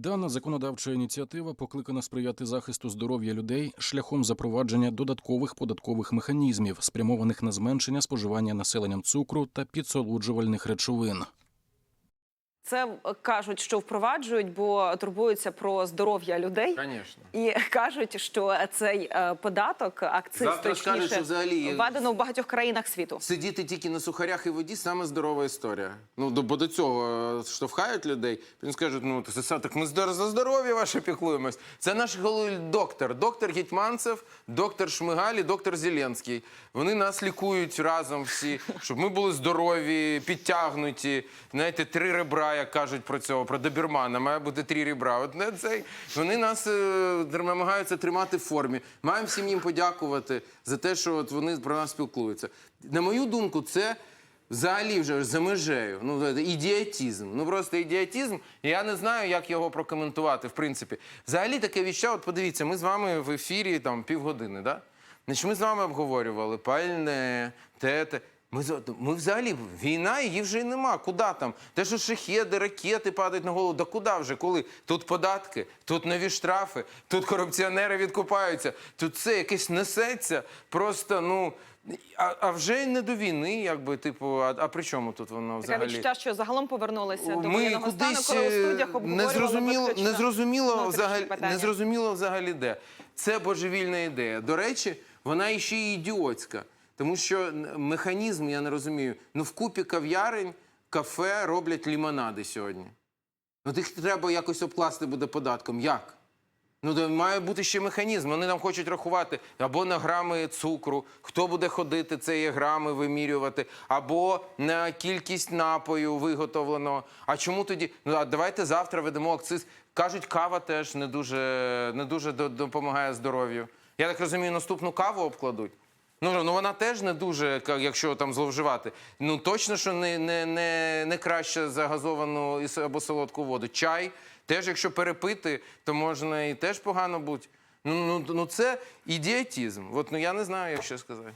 Дана законодавча ініціатива покликана сприяти захисту здоров'я людей шляхом запровадження додаткових податкових механізмів, спрямованих на зменшення споживання населенням цукру та підсолоджувальних речовин. Це е, кажуть, що впроваджують, бо турбуються про здоров'я людей. Звісно. І кажуть, що цей е, податок, акциз Завтра скажуть, точніше, що взагалі- введено в багатьох країнах світу. Сидіти тільки на сухарях і воді саме здорова історія. Ну, до, бо до цього е, штовхають людей. Потім скажуть, ну це все, так ми за здоров'я ваше піклуємось. Це наш головний доктор. Доктор Гетьманцев, доктор Шмигаль і доктор Зеленський. Вони нас лікують разом всі, щоб ми були здорові, підтягнуті. Знаєте, три ребра, як кажуть про цього, про добірмана, має бути три ребра. От не цей. Вони нас е, намагаються тримати в формі. Маємо всім їм подякувати за те, що от вони про нас спілкуються. На мою думку, це. Взагалі вже за межею. Ну, це ідіотизм. Ну просто ідіотизм. І Я не знаю, як його прокоментувати, в принципі. Взагалі таке відчуття, от подивіться, ми з вами в ефірі там півгодини, да? Значить, ми з вами обговорювали пальне, те, те. Ми, ми взагалі війна, її вже й нема. Куди там? Те, що шахеди, ракети падають на голову. Да куди вже? Коли? Тут податки, тут нові штрафи, тут корупціонери відкупаються, тут це якесь несеться. Просто, ну. А, а вже й не до війни, якби, типу, а, а при чому тут воно Таке взагалі? відчуття, що загалом повернулися до воєнного стану, коли у е, студіях обговорювали незрозуміло, незрозуміло, взагалі, незрозуміло взагалі де. Це божевільна ідея. До речі, вона іще й ідіотська. Тому що механізм, я не розумію, ну в купі кав'ярень, кафе роблять лімонади сьогодні. Ну їх треба якось обкласти буде податком. Як? Ну, то має бути ще механізм. Вони нам хочуть рахувати або на грами цукру, хто буде ходити ці грами вимірювати, або на кількість напою виготовленого. А чому тоді? Ну а давайте завтра ведемо акциз. Кажуть, кава теж не дуже, не дуже допомагає здоров'ю. Я так розумію, наступну каву обкладуть. Ну, ну вона теж не дуже, якщо там зловживати. Ну точно, що не, не, не, не краще за газовану або солодку воду. Чай теж, якщо перепити, то можна і теж погано бути. Ну, ну, ну це ідіотізм. От ну я не знаю, як ще сказати.